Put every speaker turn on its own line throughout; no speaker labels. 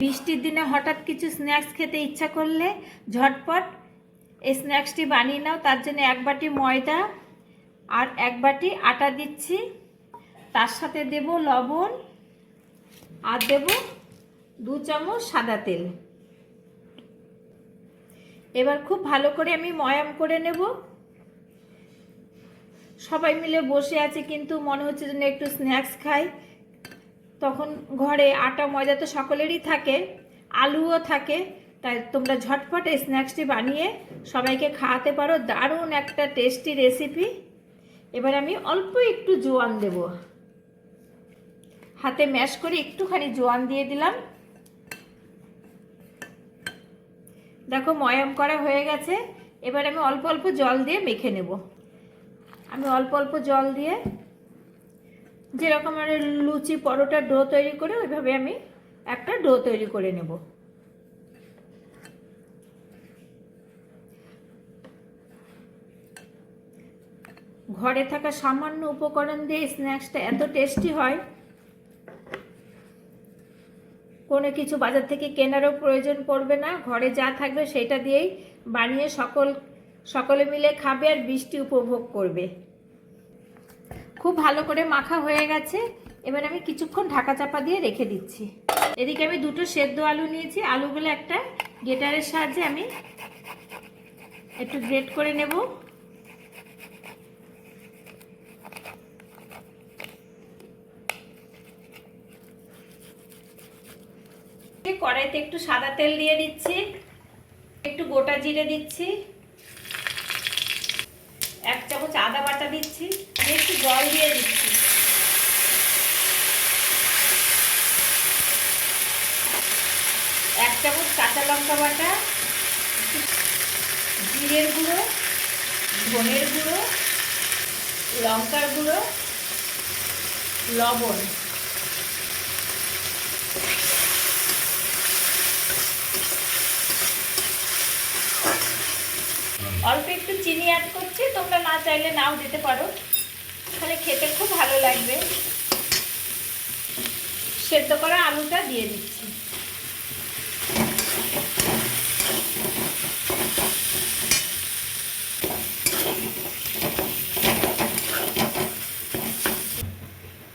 বৃষ্টির দিনে হঠাৎ কিছু স্ন্যাক্স খেতে ইচ্ছা করলে ঝটপট এই স্ন্যাক্সটি বানিয়ে নাও। তার জন্য এক বাটি ময়দা আর এক বাটি আটা দিচ্ছি। তার সাথে দেব লবণ আর দেব দু চামচ সাদা তেল। এবার খুব ভালো করে আমি ময়াম করে নেব। সবাই মিলে বসে আছে, কিন্তু মনে হচ্ছে যেন একটু স্ন্যাক্স খাই। তখন ঘরে আটা, ময়দা তো সকলেরই থাকে, আলুও থাকে। তাই তোমরা ঝটপট এই স্ন্যাক্সটি বানিয়ে সবাইকে খাওয়াতে পারো। দারুণ একটা টেস্টি রেসিপি। এবার আমি অল্প একটু জোয়ান দেব। হাতে ম্যাশ করে একটুখানি জোয়ান দিয়ে দিলাম। দেখো, ময়াম করা হয়ে গেছে। এবার আমি অল্প অল্প জল দিয়ে মেখে নেব। আমি অল্প অল্প জল দিয়ে যেরকম আমরা লুচি পরোটা ডো তৈরি করে ওইভাবে আমি একটা ডো তৈরি করে নেব। ঘরে থাকা সামান্য উপকরণ দিয়ে স্ন্যাক্সটা এত টেস্টি হয়। কোনো কিছু বাজার থেকে কেনারও প্রয়োজন পড়বে না, ঘরে যা থাকবে সেটা দিয়েই বানিয়ে সকল, সকলে মিলে খাবে আর বৃষ্টি উপভোগ করবে। খুব ভালো করে মাখা হয়ে গেছে। এবার আমি কিছুক্ষণ ঢাকা চাপা দিয়ে রেখে দিচ্ছি। এদিকে আমি দুটো সেদ্ধ আলু নিয়েছি। আলুগুলো একটা গেটারের সাহায্যে আমি একটু গ্রেট করে নেব। কড়াইতে একটু সাদা তেল দিয়ে দিচ্ছি। একটু গোটা জিরে দিচ্ছি। চামচ আদা বাটা দিচ্ছি একটু জল দিয়ে দিচ্ছি। এক চামচ কাঁচা লঙ্কা বাটা, জিরের গুঁড়ো, ধনের গুঁড়ো, লঙ্কার গুঁড়ো, লবণ। অল্প একটু চিনি অ্যাড করছি, তোমরা না চাইলে নাও দিতে পারো। তাহলে খেতে খুব ভালো লাগবে। সেদ্ধ করা আলুটা দিয়ে দিচ্ছি।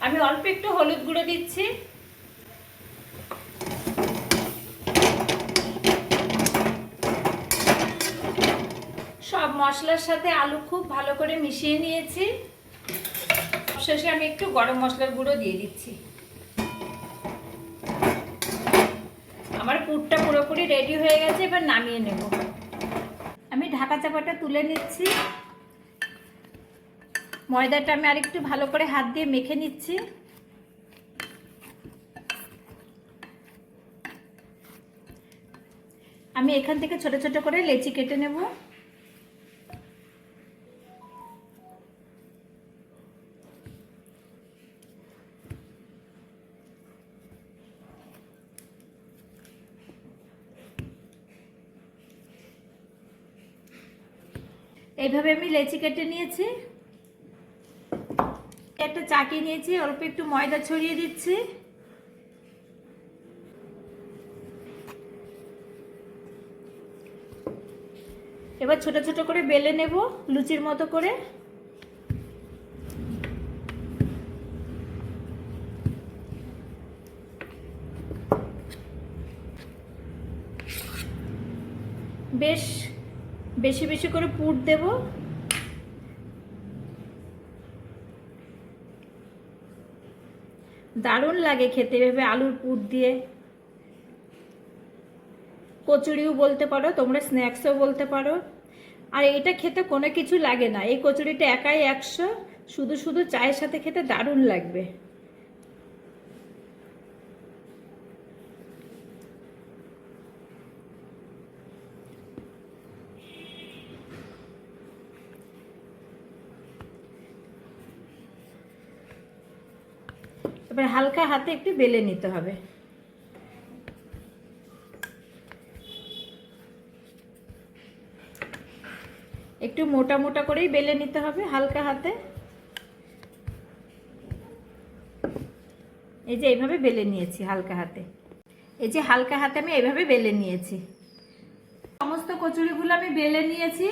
আমি অল্প একটু হলুদ গুঁড়ো দিচ্ছি। মশলার সাথে আলু খুব ভালো করে মিশিয়ে নিয়েছি। শেষে আমি একটু গরম মশলার গুঁড়ো দিয়ে দিচ্ছি। আমার পুরটা পুরোপুরি রেডি হয়ে গেছে, এবার নামিয়ে নেব। আমি ঢাকা চাপাটা তুলে নিচ্ছি। ময়দাটা আমি আরেকটু ভালো করে হাত দিয়ে মেখে নিচ্ছি। আমি এখান থেকে ছোট ছোট করে লেচি কেটে নেব। এইভাবে আমি লেচি কেটে নিয়েছি। একটা চাকি নিয়েছি, অল্প একটু ময়দা ছড়িয়ে দিচ্ছি। এবার ছোট ছোট করে বেলে নেব, লুচির মতো করে। বেশ বেশি বেশি করে পুর দেব। দারুণ লাগে খেতে ভেবে আলুর পুর দিয়ে। কচুরিও বলতে পারো, তোমরা স্ন্যাক্সও বলতে পারো। আর এটা খেতে কোনো কিছু লাগে না, এই কচুরিটা একাই একশো, শুধু শুধু চায়ের সাথে খেতে দারুণ লাগবে। এবার হালকা হাতে একটু বেলে নিতে হবে। একটু মোটা মোটা করেই বেলে নিতে হবে হালকা হাতে। এই যে এইভাবে বেলে নিয়েছি হালকা হাতে। এই যে হালকা হাতে আমি এইভাবে বেলে নিয়েছি। সমস্ত কচুরিগুলো আমি বেলে নিয়েছি।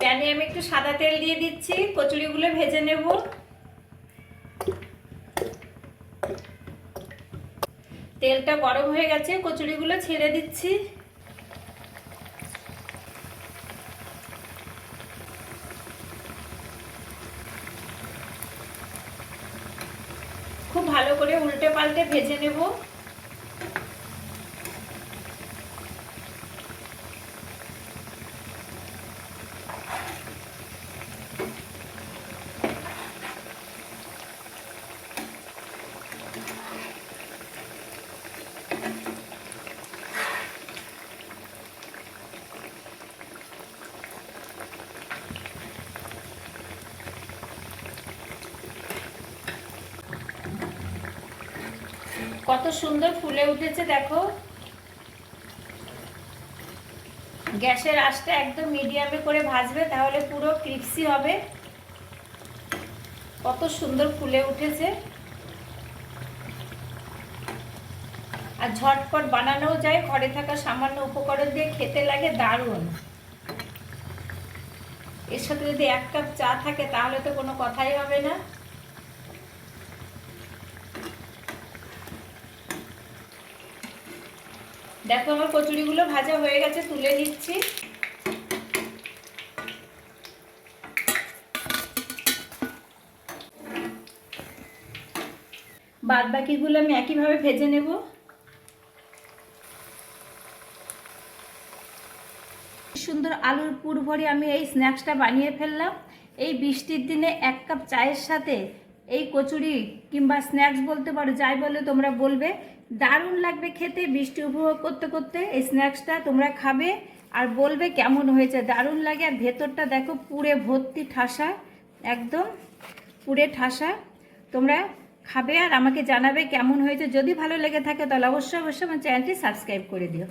প্যানে আমি একটু সাদা তেল দিয়ে দিচ্ছি। কচুরিগুলো ভেজে নেব। তেলটা গরম হয়ে গেছে কচুরিগুলো ছেড়ে দিচ্ছি। খুব ভালো করে উল্টে পাল্টে ভেজে নেব। কত সুন্দর ফুলে উঠেছে, দেখো। গ্যাসের আঁচটা একদম মিডিয়ামে করে ভাজবে, তাহলে পুরো ক্রিপসি হবে। কত সুন্দর ফুলে উঠেছে। আর ঝটপট বানানোও যায়, ঘরে থাকা সামান্য উপকরণ দিয়ে খেতে লাগে দারুণ। এর সাথে যদি এক কাপ চা থাকে, তাহলে তো কোনো কথাই হবে না। দেখো আমার কচুরিগুলো ভাজা হয়ে গেছে, তুলে নিচ্ছি। বাদ বাকিগুলো আমি একইভাবে ভেজে নেব। সুন্দর আলুর পুর ভরে আমি এই স্ন্যাক্সটা বানিয়ে ফেললাম। এই বৃষ্টির দিনে এক কাপ চায়ের সাথে এই কচুরি কিংবা স্ন্যাক্স বলতে পারো, যাই বলে তোমরা বলবে। দারুণ লাগবে খেতে বৃষ্টি উপভোগ করতে করতে। এই স্ন্যাক্সটা তোমরা খাবে আর বলবে কেমন হয়েছে। দারুণ লাগে আর ভেতরটা দেখো পুরে ভর্তি ঠাসা, একদম পুরে ঠাসা। তোমরা খাবে আর আমাকে জানাবে কেমন হয়েছে। যদি ভালো লেগে থাকে তাহলে অবশ্যই অবশ্যই আমার চ্যানেলটি সাবস্ক্রাইব করে দিও।